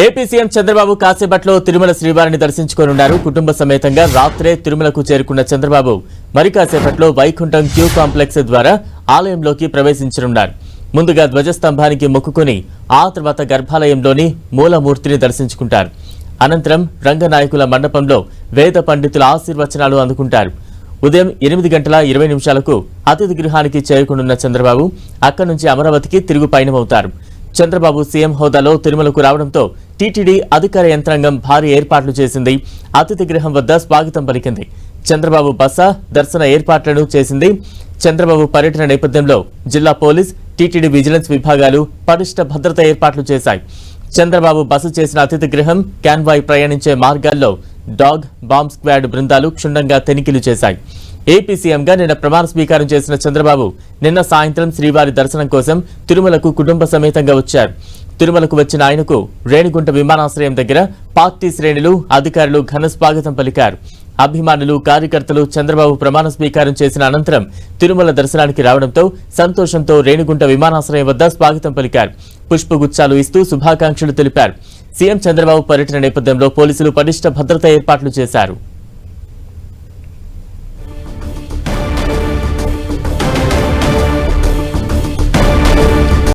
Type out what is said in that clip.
AP CM Chandrababu కాసేపట్లో తిరుమల శ్రీవారిని దర్శించుకోనున్నారు. కుటుంబ సమేతంగా రాత్రే తిరుమలకు చేరుకున్న చంద్రబాబు మరి కాసేపట్లో వైకుంఠం క్యూ కాంప్లెక్స్ ద్వారా ఆలయంలోకి ప్రవేశించనున్నారు. ముందుగా ధ్వజస్తంభానికి మొక్కుకొని ఆ తర్వాత గర్భాలయంలోని మూలమూర్తిని దర్శించుకుంటారు. అనంతరం రంగనాయకుల మండపంలో వేద పండితుల ఆశీర్వచనాలు అందుకుంటారు. ఉదయం ఎనిమిది గంటల ఇరవై నిమిషాలకు అతిథి గృహానికి చేరుకునున్న చంద్రబాబు అక్కడి నుంచి అమరావతికి తిరుగు పయనమవుతారు. చంద్రబాబు సీఎం హోదాలో తిరుమలకు రావడంతో టీటీడీ అధికార యంత్రాంగం భారీ ఏర్పాట్లు చేసింది. అతిథి గృహం వద్ద స్వాగతం పలికింది. చంద్రబాబు బస దర్శన ఏర్పాట్లను చేసింది. చంద్రబాబు పర్యటన నేపథ్యంలో జిల్లా పోలీస్ టీటీడీ విజిలెన్స్ విభాగాలు పటిష్ట భద్రత ఏర్పాట్లు చేశాయి. చంద్రబాబు బస చేసిన అతిథి గృహం క్యాన్వాయ్ ప్రయాణించే మార్గాల్లో డాగ్ బాంబ్ స్క్వాడ్ బృందాలు క్షుణ్ణంగా తనిఖీలు చేశాయి. ఏపీ సీఎంగా నిన్న ప్రమాణ స్వీకారం చేసిన చంద్రబాబు నిన్న సాయంత్రం శ్రీవారి దర్శనం కోసం తిరుమలకు కుటుంబ సమేతంగా వచ్చారు. తిరుమలకు వచ్చిన ఆయనకు రేణిగుంట విమానాశ్రయం దగ్గర పార్టీ శ్రేణులు అధికారులు ఘన స్వాగతం పలికారు. అభిమానులు కార్యకర్తలు చంద్రబాబు ప్రమాణ స్వీకారం చేసిన అనంతరం తిరుమల దర్శనానికి రావడంతో సంతోషంతో రేణిగుంట విమానాశ్రయం వద్ద స్వాగతం పలికారు. పుష్పగుచ్చాలు ఇస్తూ శుభాకాంక్షలు తెలిపారు. సీఎం చంద్రబాబు పర్యటన నేపథ్యంలో పోలీసులు పటిష్ట భద్రతా ఏర్పాట్లు చేశారు.